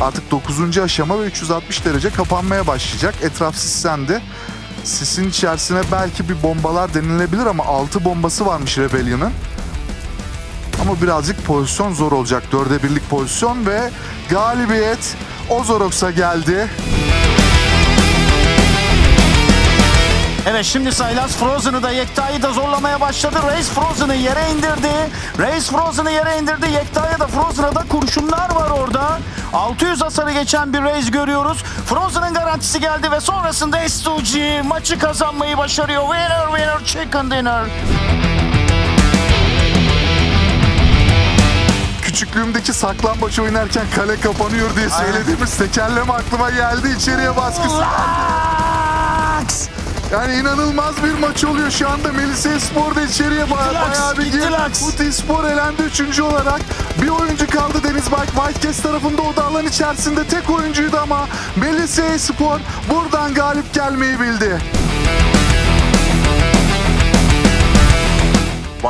artık 9. aşama ve 360 derece kapanmaya başlayacak. Etraf sislendi. Sisin içerisine belki bir bombalar denilebilir ama 6 bombası varmış Rebellion'ın. Ama birazcık pozisyon zor olacak. Dörde birlik pozisyon ve galibiyet Ozorox'a geldi. Evet şimdi Saylas Frozen'ı da Yekta'yı da zorlamaya başladı. Reis Frozen'ı yere indirdi. Reis Frozen'ı yere indirdi. Yekta'ya da Frozen'a da kurşunlar var orada. 600 hasarı geçen bir Reis görüyoruz. Frozen'ın garantisi geldi ve sonrasında S2G maçı kazanmayı başarıyor. Winner winner chicken dinner. Küçüklüğümdeki saklambaç oynarken kale kapanıyor diye söylediğimiz tekerleme aklıma geldi. İçeriye baskısı. Yani inanılmaz bir maç oluyor şu anda. Melisa Spor da içeriye ba- Laks, bayağı bir girdi. Futi Spor elendi üçüncü olarak. Bir oyuncu kaldı Deniz Bayk. Whitecast tarafında o da alan içerisinde tek oyuncuydu ama Melisa Spor buradan galip gelmeyi bildi.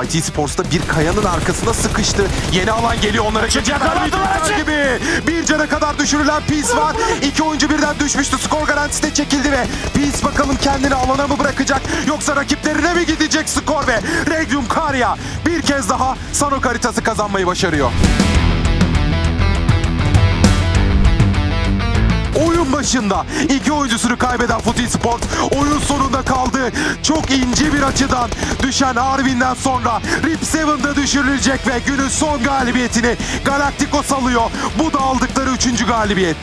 YT Sports'ta bir kayanın arkasına sıkıştı. Yeni alan geliyor onlara. Açık yakaladılar, açık. gibi. Bir cana kadar düşürülen Peace var. İki oyuncu birden düşmüştü. Skor garantisi de çekildi ve Peace bakalım kendini alana mı bırakacak yoksa rakiplerine mi gidecek skor ve Regnum Karya bir kez daha Sanok haritası kazanmayı başarıyor. Başında iki oyuncusunu kaybeden Futi Sport oyun sonunda kaldı. Çok ince bir açıdan düşen Arvin'den sonra Rip 7'da düşürülecek ve günün son galibiyetini Galacticos alıyor. Bu da aldıkları üçüncü galibiyet.